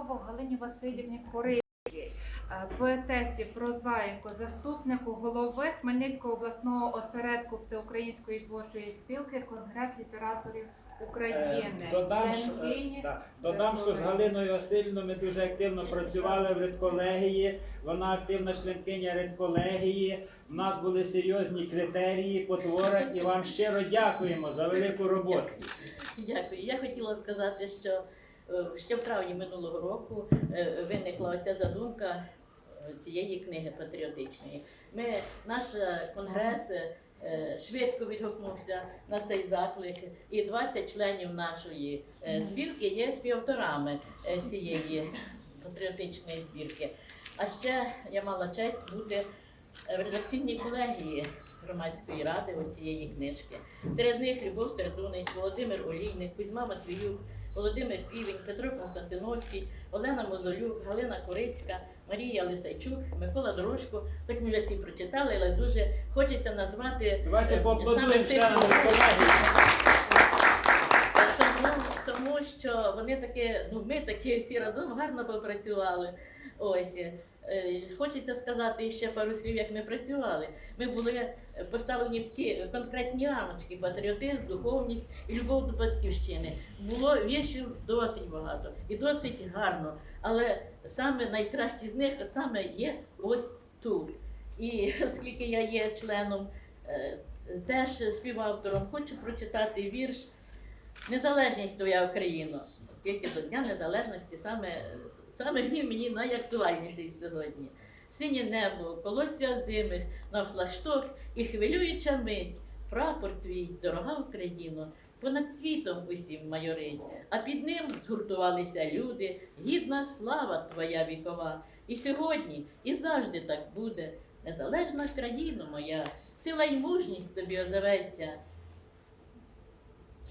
слово Галині Васильівні Корицькій, е, поетесі, прозаїку, заступнику голови Хмельницького обласного осередку Всеукраїнської творчої спілки Конгрес літераторів України. Е, Додам, що, е, членкині да, додам, що з Галиною Васильівною ми дуже активно працювали в редколегії. Вона активна членкиня редколегії. У нас були серйозні критерії по творах і вам щиро дякуємо за велику роботу. Дякую. Я хотіла сказати, що ще в травні минулого року е, виникла оця задумка е, цієї книги патріотичної. Ми, наш е, конгрес е, швидко відгукнувся на цей заклик, і 20 членів нашої е, збірки є співавторами е, цієї патріотичної збірки. А ще я мала честь бути в редакційній колегії громадської ради ось цієї книжки. Серед них Любов Сердунич, Володимир Олійник, Кузьма Матвіюк, Володимир Півень, Петро Константиновський, Олена Мозолюк, Галина Корицька, Марія Лисайчук, Микола Дорожко. Так ми вже всі прочитали, але дуже хочеться назвати Давайте е, саме цих членам людей. редколегії. Тому, тому вони такі, ну ми такі всі разом гарно попрацювали. Ось. Е, Хочеться сказати ще пару слів, як ми працювали. Ми були поставлені такі конкретні рамочки: патріотизм, духовність і любов до батьківщини. Було віршів досить багато і досить гарно. Але саме найкращі з них саме є ось тут. І оскільки я є членом, е, теж співавтором, хочу прочитати вірш Незалежність твоя Україно, оскільки до Дня Незалежності саме, саме він мені найактуальніший сьогодні. Синє небо, колосся озимих, на флагшток і хвилююча мить. Прапор твій, дорога Україно, понад світом усім майорить, а під ним згуртувалися люди, гідна слава твоя вікова. І сьогодні, і завжди так буде. Незалежна країна моя, сила й мужність тобі озоветься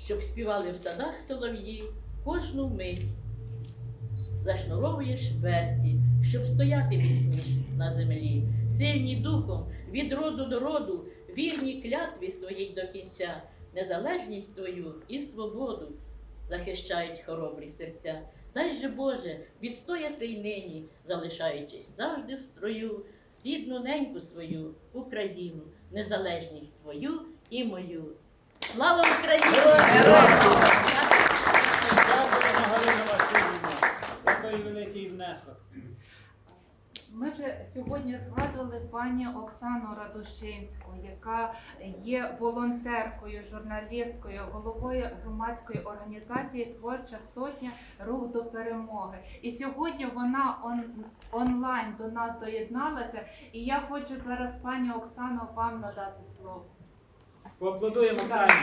щоб співали в садах солов'ї кожну мить. Зашнуровуєш берці, щоб стояти міцніш на землі, сильні духом від роду до роду, вірні клятві своїй до кінця, незалежність твою і свободу захищають хоробрі серця. Дай же Боже, відстояти й нині, залишаючись завжди в строю, рідну неньку свою, Україну, незалежність твою і мою. Слава Україні! Той великий внесок. Ми вже сьогодні згадували пані Оксану Радушинську, яка є волонтеркою, журналісткою, головою громадської організації Творча сотня Рух до перемоги. І сьогодні вона он, онлайн до нас доєдналася. І я хочу зараз, пані Оксано, вам надати слово. Поаплодуємо Оксані.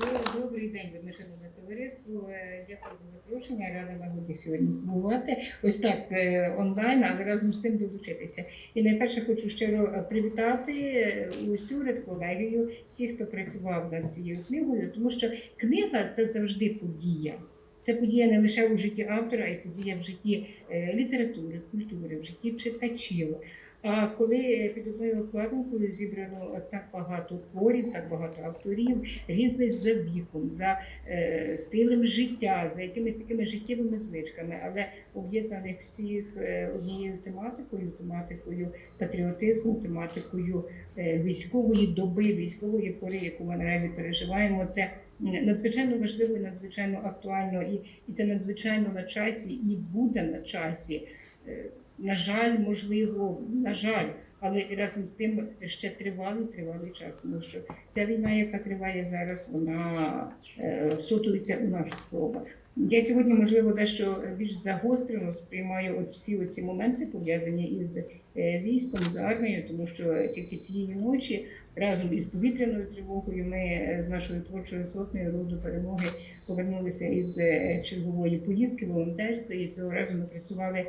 Добрий- Добрий день, вельми шановне товариство. Е, Дякую за запрошення. Рада нагоді сьогодні побувати. Ось так е, онлайн, але разом з тим долучитися. І найперше хочу щиро е, привітати е, усю редколегію, всіх, хто працював над цією книгою, тому що книга це завжди подія. Це подія не лише у житті автора, а й подія в житті е, літератури, культури, в житті читачів. А коли під одною обкладинкою зібрано так багато творів, так багато авторів, різних за віком, за е, стилем життя, за якимись такими життєвими звичками, але об'єднаних всіх е, однією тематикою, тематикою патріотизму, тематикою е, військової доби, військової пори, яку ми наразі переживаємо, це надзвичайно важливо і надзвичайно актуально, і, і це надзвичайно на часі, і буде на часі. Е, на жаль, можливо, на жаль, але разом з тим ще тривалий тривалий час, тому що ця війна, яка триває зараз, вона е, всотується у наших пробах. Я сьогодні, можливо, дещо більш загострено сприймаю от всі ці моменти пов'язані із е, військом, з армією, тому що тільки цієї ночі разом із повітряною тривогою ми е, з нашою творчою сотнею роду перемоги повернулися із чергової поїздки волонтерської. Цього разу ми працювали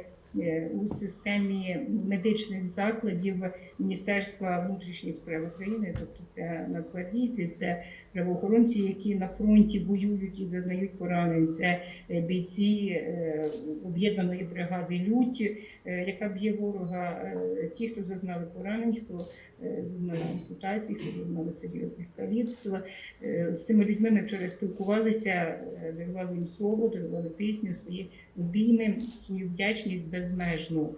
у системі медичних закладів Міністерства внутрішніх справ України, тобто це нацгвардійці, це правоохоронці, які на фронті воюють і зазнають поранень. Це е, бійці е, об'єднаної бригади Лють, е, яка б'є ворога. е, Ті, хто зазнали поранень, хто е, зазнали ампутацій, хто зазнали серйозних каліцтва. Е, З цими людьми ми вчора спілкувалися, е, дарували їм слово, дарували пісню, свої обійми, свою вдячність безмежну.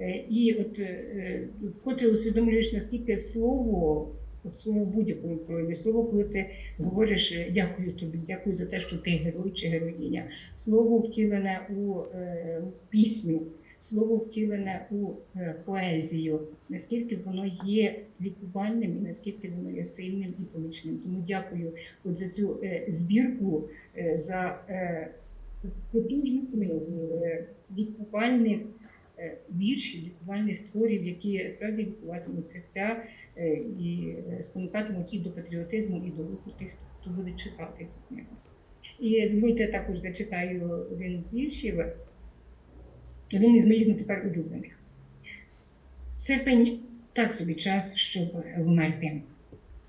Е, І от е, вкотре усвідомлюєш, наскільки слово, от слово будь-якому прояві, слово, коли ти говориш е, дякую тобі, дякую за те, що ти герой чи героїня. Слово втілене у пісню, слово втілене у поезію, наскільки воно є лікувальним і наскільки воно є сильним і помічним. Тому дякую от за цю збірку, за потужну книгу е, лікувальних е, віршів, лікувальних творів, які справді лікуватимуть серця е, і спонукатимуть їх до патріотизму і до руху тих, хто буде читати цю книгу. І дозвольте я також зачитаю один з віршів. Один із моїх на тепер улюблених. Серпень так собі час, щоб вмерти.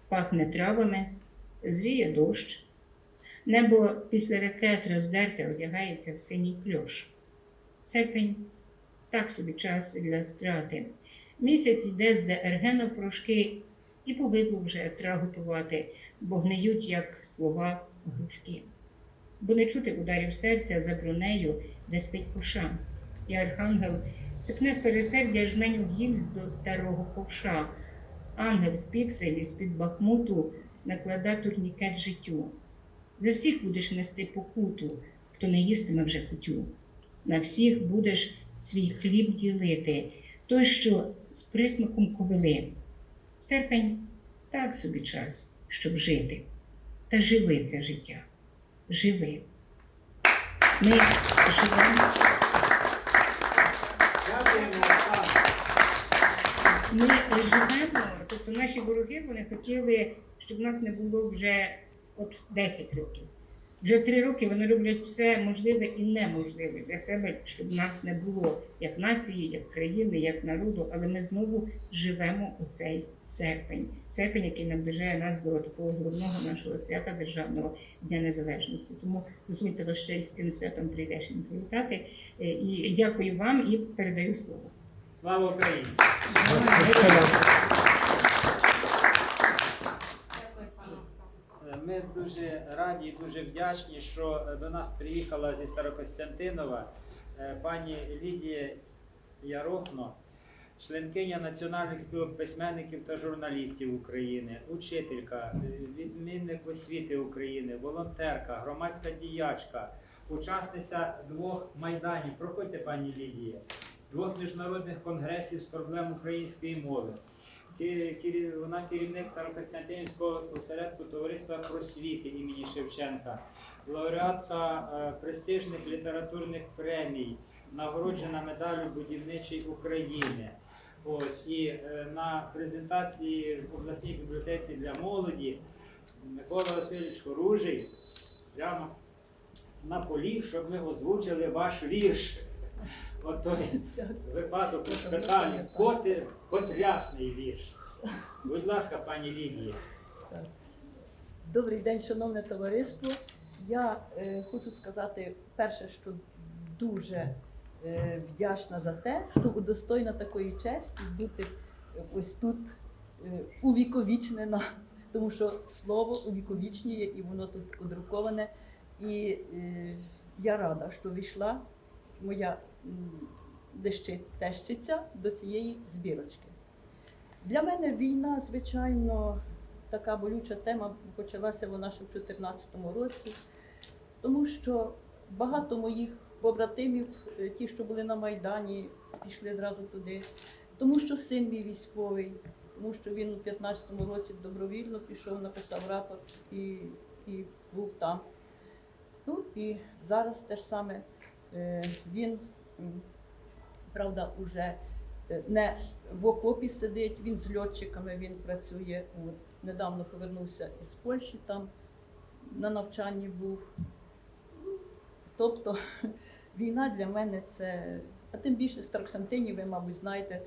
Пахне травами, зріє дощ. Небо після ракет роздерте одягається в синій кльош. Серпень так собі час для страти. Місяць йде з ДРГ на прошки, і повидло вже тра готувати, бо гниють, як слова грушки. Бо не чути ударів серця за бронею, де спить коша. І архангел сипне з пересердя жменю гільз до старого ковша. Ангел в пікселі з-під бахмуту наклада турнікет життю. За всіх будеш нести покуту, хто не їстиме вже кутю. На всіх будеш свій хліб ділити, той, що з присмаком ковили. Серпень так собі час, щоб жити. Та живи це життя. Живи. Ми живемо. Ми живемо, тобто наші вороги вони хотіли, щоб нас не було вже от 10 років. Вже три роки вони роблять все можливе і неможливе для себе, щоб нас не було як нації, як країни, як народу. Але ми знову живемо у цей серпень. Серпень, який наближає нас до такого головного нашого свята державного Дня Незалежності. Тому дозвольте вас ще із цим святом прийдешнім привітати. Е, І дякую вам і передаю слово. Слава Україні! Дякую, пане Оксано. Е, Ми дуже раді і дуже вдячні, що е, до нас приїхала зі Старокостянтинова е, пані Лідія Ярохно, членкиня Національних спілок письменників та журналістів України, учителька, е, відмінник освіти України, волонтерка, громадська діячка, учасниця двох майданів. Проходьте, пані Лідія, двох міжнародних конгресів з проблем української мови. Вона керівник Старокостянтинівського осередку товариства просвіти імені Шевченка, лауреатка е, престижних літературних премій, нагороджена медаллю будівничий України. Ось і е, на презентації в обласній бібліотеці для молоді Микола Васильович Хоружий прямо наполіг, щоб ми озвучили ваш вірш. Той випадок у шпиталі. Коти, котрясний вірш. Будь ласка, пані Лідія. Добрий день, шановне товариство. Я е, хочу сказати перше, що дуже е, вдячна за те, що удостоєна такої честі бути ось тут е, увіковічнена, тому що слово увіковічнює і воно тут удруковане. І е, я рада, що війшла моя тещиця до цієї збірочки. Для мене війна, звичайно, така болюча тема почалася вона ще в 2014 році, тому що багато моїх побратимів, е, ті, що були на Майдані, пішли зразу туди, тому що син мій військовий, тому що він у 2015 році добровільно пішов, написав рапорт і, і був там. Ну і зараз те ж саме е, він, правда, уже е, не в окопі сидить, він з льотчиками він працює. От, недавно повернувся із Польщі, там на навчанні був. Тобто війна для мене це, а тим більше Староксантині, ви, мабуть, знаєте,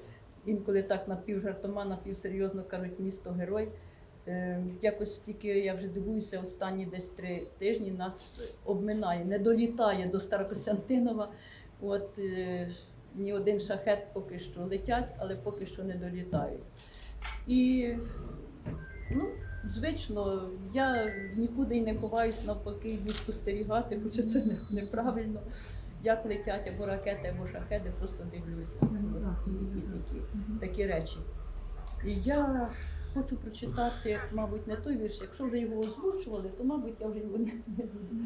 інколи так напівжартома, напівсерйозно кажуть місто герой. Е, Якось тільки я вже дивуюся, останні десь три тижні нас обминає, не долітає до Старокостянтинова. От е, ні один шахет поки що летять, але поки що не долітають. І ну, звично, я нікуди й не ховаюсь, навпаки, йду спостерігати, хоча це не- неправильно. Як летять або ракети, або шахеди, просто дивлюся. От, і, і такі, такі речі. І я хочу прочитати, мабуть, не той вірш. Якщо вже його озвучували, то, мабуть, я вже його не, буду.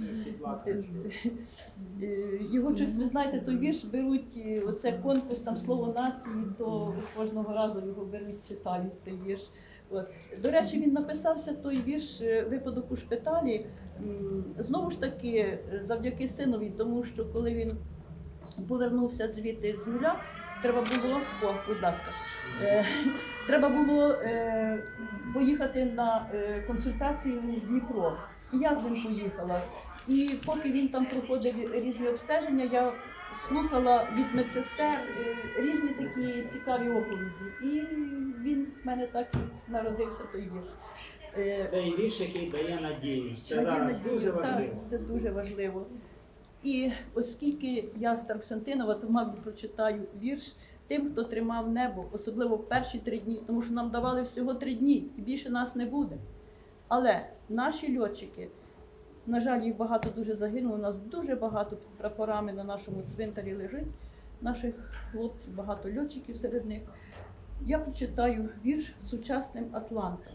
Е, Його щось, ви знаєте, той вірш беруть, е, оце конкурс, там слово нації, то кожного разу його беруть, читають той вірш. От. До речі, він написався той вірш е, випадок у шпиталі. Знову ж таки, завдяки синові, тому що коли він повернувся звідти з нуля, треба було, о, будь ласка, е, треба було е, поїхати на е, консультацію в Дніпро. І я з ним поїхала. І поки він там проходив різні обстеження, я слухала від медсестер е, різні такі цікаві оповіді. І він в мене так і народився той вірш. Е, Цей вірш, який дає надію. Це Надія зараз Надія, дуже так. Це дуже важливо. І оскільки я з Тарксантинова, то мабуть прочитаю вірш тим, хто тримав небо, особливо в перші три дні, тому що нам давали всього три дні, і більше нас не буде. Але наші льотчики, на жаль, їх багато дуже загинуло. У нас дуже багато під прапорами на нашому цвинтарі лежить. Наших хлопців, багато льотчиків серед них. Я прочитаю вірш сучасним Атлантом.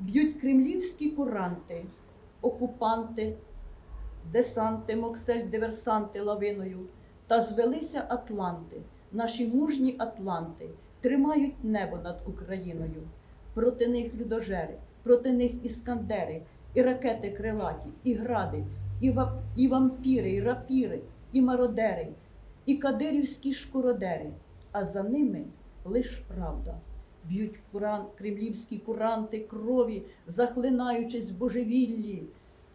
Б'ють кремлівські куранти, окупанти, десанти, моксель, диверсанти лавиною. Та звелися Атланти, наші мужні Атланти, тримають небо над Україною. Проти них людожери, проти них іскандери, і ракети крилаті, і гради, і, ва- і вампіри, і рапіри, і мародери, і кадирівські шкуродери, а за ними лиш правда. Б'ють куран, кремлівські куранти крові, захлинаючись в божевіллі.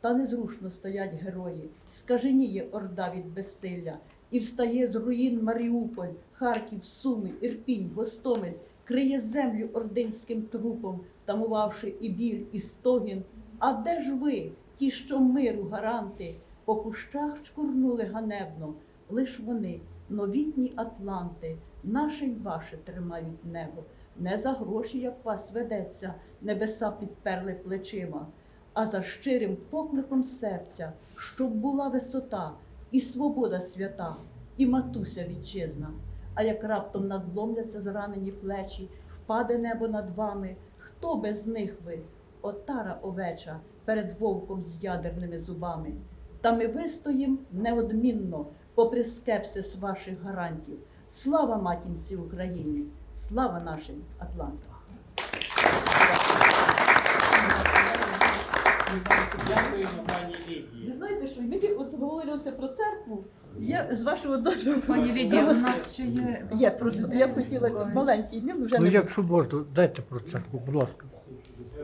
Та незрушно стоять герої, скаженіє орда від безсилля, і встає з руїн Маріуполь, Харків, Суми, Ірпінь, Гостомель, криє землю ординським трупом, тамувавши і біль, і стогін. А де ж ви, ті, що миру гаранти, по кущах чкурнули ганебно, лиш вони, новітні Атланти, наше й ваше тримають небо. Не за гроші, як вас ведеться, небеса підперли плечима, а за щирим покликом серця, щоб була висота і свобода свята, і матуся вітчизна. А як раптом надломляться зранені плечі, впаде небо над вами, хто без них ви? Отара овеча перед вовком з ядерними зубами. Та ми вистоїм неодмінно, попри скепсис ваших гарантів. Слава матінці Україні! Слава нашим Атлантам! Дякуємо, пані Ви знаєте, що мені от говорилося про церкву. Я з вашого дозволу Пані Лідія, у нас ще є. є просто. Я хотіла маленький днів вже Ну, не якщо можна, дайте про церкву, будь ласка.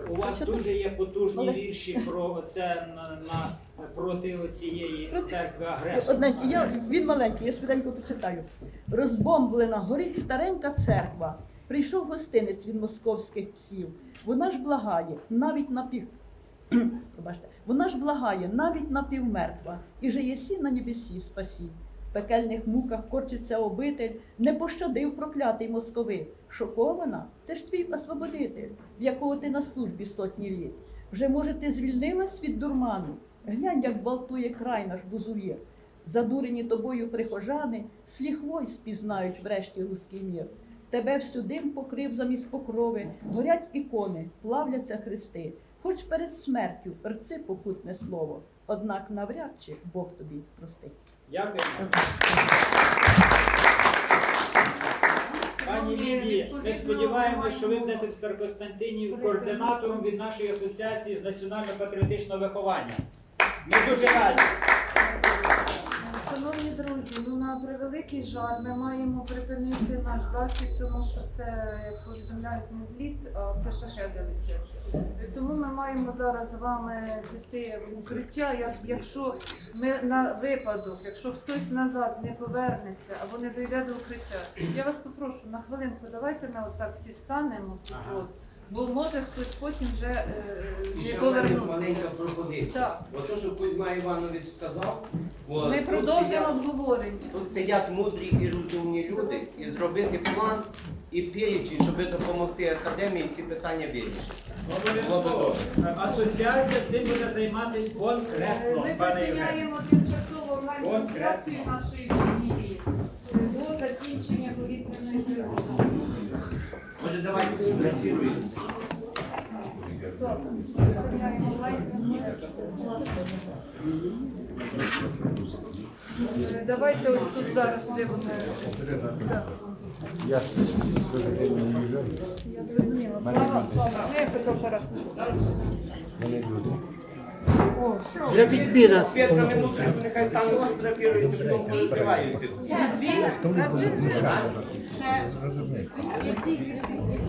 У вас дуже є потужні Але- вірші про це на, на проти цієї церкви агресора. Одненький, я, він маленький, я швиденько почитаю. Розбомблена, горить старенька церква. Прийшов гостинець від московських псів. Вона ж благає, навіть напів. Пробачте, вона ж благає, навіть напівмертва, і же єсі на небесі спасі. В пекельних муках корчиться обитель, не пощадив проклятий московит. Шокована? Це ж твій освободитель, в якого ти на службі сотні літ. Вже, може, ти звільнилась від дурману? Глянь, як гвалтує край наш бузувір. Задурені тобою прихожани, з ліхвой спізнають врешті руський мір. Тебе всю дим покрив замість покрови, горять ікони, плавляться хрести. Хоч перед смертю рци покутне слово, однак навряд чи Бог тобі простить. Дякую. Пані Лідії, ми сподіваємося, що ви будете в Старокостянтині координатором від нашої асоціації з національно-патріотичного виховання. Ми дуже раді. Шановні друзі, ну на превеликий жаль, ми маємо припинити наш захід, тому що це, як повідомляють, не зліт, а це ще ще. Тому ми маємо зараз з вами піти в укриття. Якщо ми на випадок, якщо хтось назад не повернеться або не дійде до укриття, я вас попрошу на хвилинку, давайте ми отак всі станемо тут, Ага. От, бо може хтось потім вже е, І не ще в мене повернуться. маленька пропозиція. Так, Ото, що Кузьма Іванович сказав, от, ми тут продовжимо сидять- обговорення. Тут сидять мудрі і розумні люди, і зробити план і піючи, щоб допомогти академії ці питання вирішити. Обов'язково. Асоціація цим буде займатися конкретно, Ми пане припиняємо тимчасово організацію нашої події до закінчення. Може, давайте субвенціруємо. Все, припиняємо онлайн-трансляцію. Е, Давайте ось тут зараз де вони. Так. Я зрозуміла. Слава, слава. Ми Петро Парахов. Вже відбіра. Світ на минуту, нехай стануть фотографіруються, потім позакриваються всі.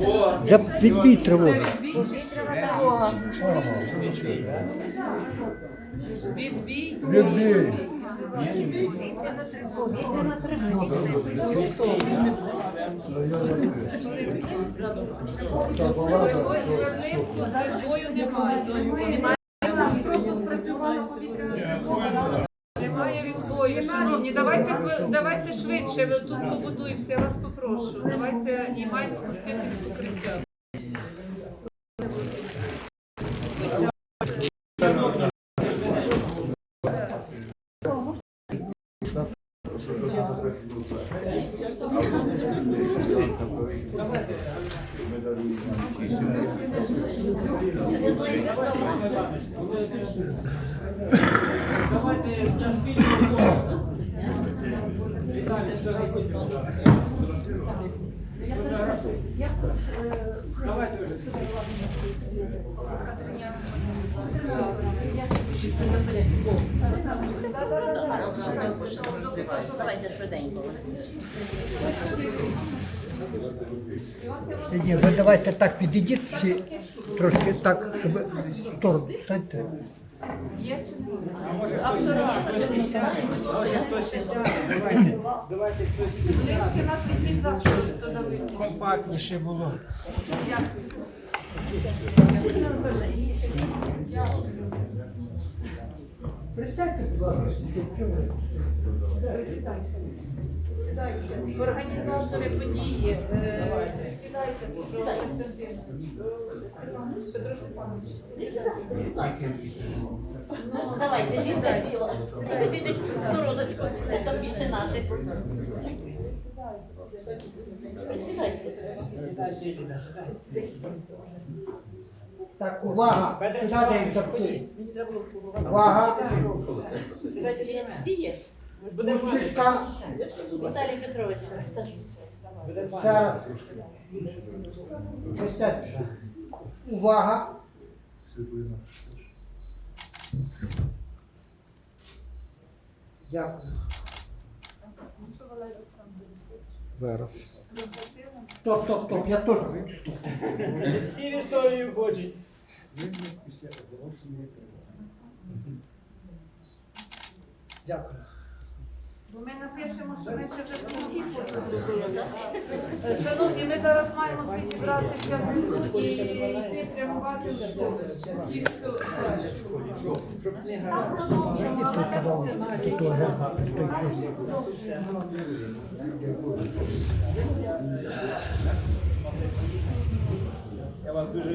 О, Вже відбій тривоги. Відбій. Відбій. Хвилинку, бою немає. Немає. Просто спрацювала повітряна тривога. Немає відбою. Шановні, давайте хви- давайте швидше. Ви тут побудуємося, я вас попрошу. Давайте і маємо спуститись в укриття. Давайте для спільного. Давайте вже. Давайте швиденько. Ні, ви давайте так відійдіть всі трошки так, щоб сторону. Станьте. Може хтось і. Компактніше було. Присядьте, будь ласка. Сідайте. Організатори події. е, Сідайте, Петро Степанович, Петро Степанович. Ну, давайте, жінка сіла. Сідайте десь в стороночку, там більше наших. Сідайте. Так, увага. Сідайте, торці. Увага. Всі- Всі є? Музичка. Віталій Петрович. Зараз. Присядьте. Увага. Дякую. Зараз. Стоп, стоп, стоп, я теж хочу. стоп. Всі в історію хочуть. Дякую. Бо ми напишемо, що ми це вже в кінці. Е, Шановні, ми зараз маємо всі зібратися внизу і йти прямувати в школу. Хто. Там продовжимо, але Я вас дуже